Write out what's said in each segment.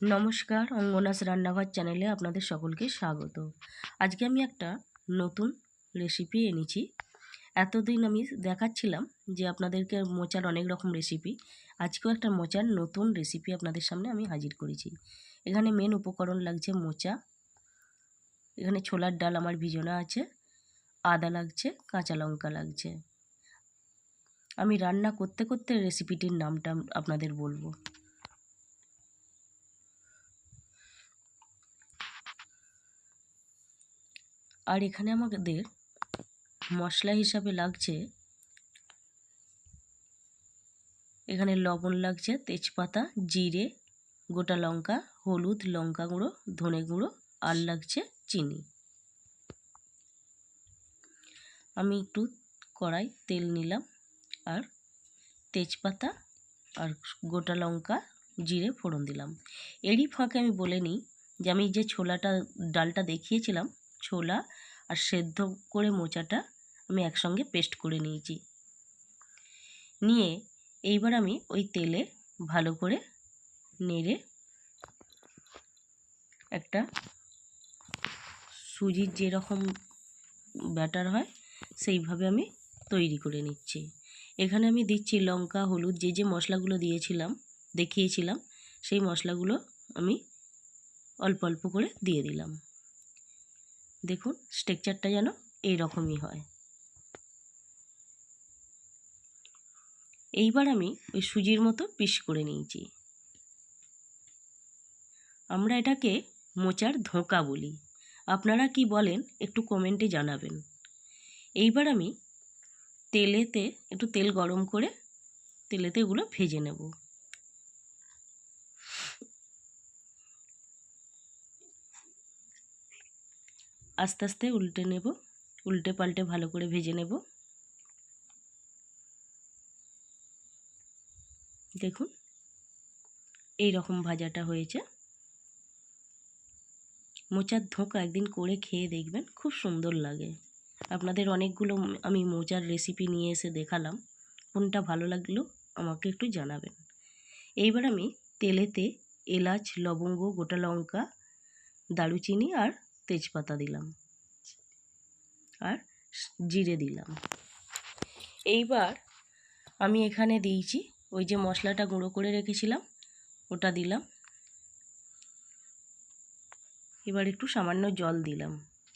নমস্কার অঙ্গনাস রান্নাঘর চ্যানেলে আপনাদের সকলকে স্বাগত। আজকে আমি একটা নতুন রেসিপি এনেছি। এতদিন আমি দেখাচ্ছিলাম যে আপনাদেরকে মোচার অনেক রকম রেসিপি আজকেও একটা মোচার নতুন রেসিপি আপনাদের সামনে আমি হাজির করেছি। এখানে মেন উপকরণ লাগছে মোচা। এখানে ছোলার ডাল আমার ভিজনা আছে। আদা লাগছে, কাঁচা লঙ্কা লাগছে। আমি রান্না করতে করতে রেসিপিটির নামটা আপনাদের বলব। আর এখানে আমাদের মশলা হিসাবে লাগছে, এখানে লবণ লাগছে, তেজপাতা, জিরে, গোটা লঙ্কা, হলুদ লঙ্কা গুঁড়ো, ধনে গুঁড়ো আর লাগছে চিনি। আমি একটু কড়াই তেল নিলাম আর তেজপাতা আর গোটা লঙ্কা, জিরে ফোড়ন দিলাম। এরই ফাঁকে আমি বলে নিই যে আমি যে ছোলাটা, ডালটা দেখিয়েছিলাম ছোলা আর সেদ্ধ করে মোচাটা আমি একসঙ্গে পেস্ট করে নিয়েছি। নিয়ে এইবার আমি ওই তেলে ভালো করে নেড়ে একটা সুজির যেরকম ব্যাটার হয়, সেইভাবে আমি তৈরি করে নিচ্ছি। এখানে আমি দিচ্ছি লঙ্কা, হলুদ, যে যে মশলাগুলো দিয়েছিলাম, দেখিয়েছিলাম, সেই মশলাগুলো আমি অল্প অল্প করে দিয়ে দিলাম। দেখুন স্ট্রাকচারটা যেন এইরকমই হয়। এইবার আমি ওই সুজির মতো পিস করে নিয়েছি। আমরা এটাকে মোচার ধোঁকা বলি। আপনারা কি বলেন, একটু কমেন্টে জানাবেন। এইবার আমি তেলেতে, একটু তেল গরম করে তেলেতে এগুলো ভেজে নেব। আস্তে আস্তে উল্টে নেব, উল্টে পাল্টে ভালো করে ভেজে নেব। দেখুন, এই রকম ভাজাটা হয়েছে। মোচার ধোঁকা একদিন করে খেয়ে দেখবেন, খুব সুন্দর লাগে। আপনাদের অনেকগুলো আমি মোচার রেসিপি নিয়ে এসে দেখালাম, কোনটা ভালো লাগল আমাকে একটু জানাবেন। এইবার আমি তেলেতে এলাচ, লবঙ্গ, গোটা লঙ্কা, দারুচিনি আর তেজপাতা দিলাম। আর জিরে দিলাম। এইবার আমি এখানে দিয়েছি ওই যে মশলাটা গুঁড়ো করে রেখেছিলাম, ওটা দিলাম। এবার একটু সামান্য জল দিলাম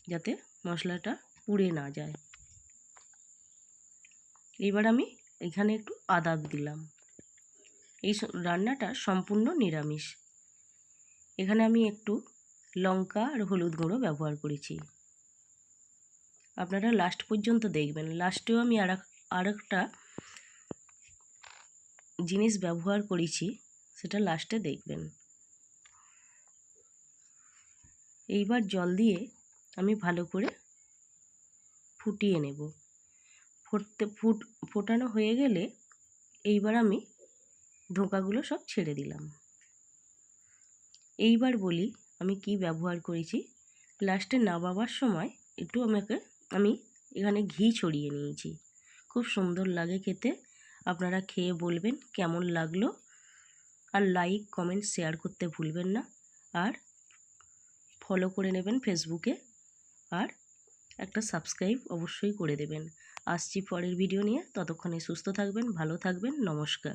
যাতে মশলাটা পুড়ে না যায়। এবার আমি এখানে একটু আদা দিলাম। এই রান্নাটা সম্পূর্ণ নিরামিষ। এখানে আমি একটু লঙ্কা আর হলুদ গুঁড়ো ব্যবহার করেছি। আপনারা লাস্ট পর্যন্ত দেখবেন। লাস্টেও আমি আর আর একটা জিনিস ব্যবহার করেছি, সেটা লাস্টে দেখবেন। এইবার জল দিয়ে আমি ভালো করে ফুটিয়ে নেব। ফুটতে, ফুট, ফোটানো হয়ে গেলে এইবার আমি ধোঁকাগুলো সব ছেড়ে দিলাম। এইবার বলি আমি কি ব্যবহার করেছি? লাস্টে না নামাবার সময় একটু আমাকে, আমি এখানে ঘি ছড়িয়ে নিয়েছি। খুব সুন্দর লাগে খেতে। আপনারা খেয়ে বলবেন কেমন লাগল। আর লাইক কমেন্ট শেয়ার করতে ভুলবেন না। আর ফলো করে নেবেন ফেসবুকে আর একটা সাবস্ক্রাইব অবশ্যই করে দেবেন। আসছি পরের ভিডিও নিয়ে। ততক্ষণে সুস্থ থাকবেন, ভালো থাকবেন। নমস্কার।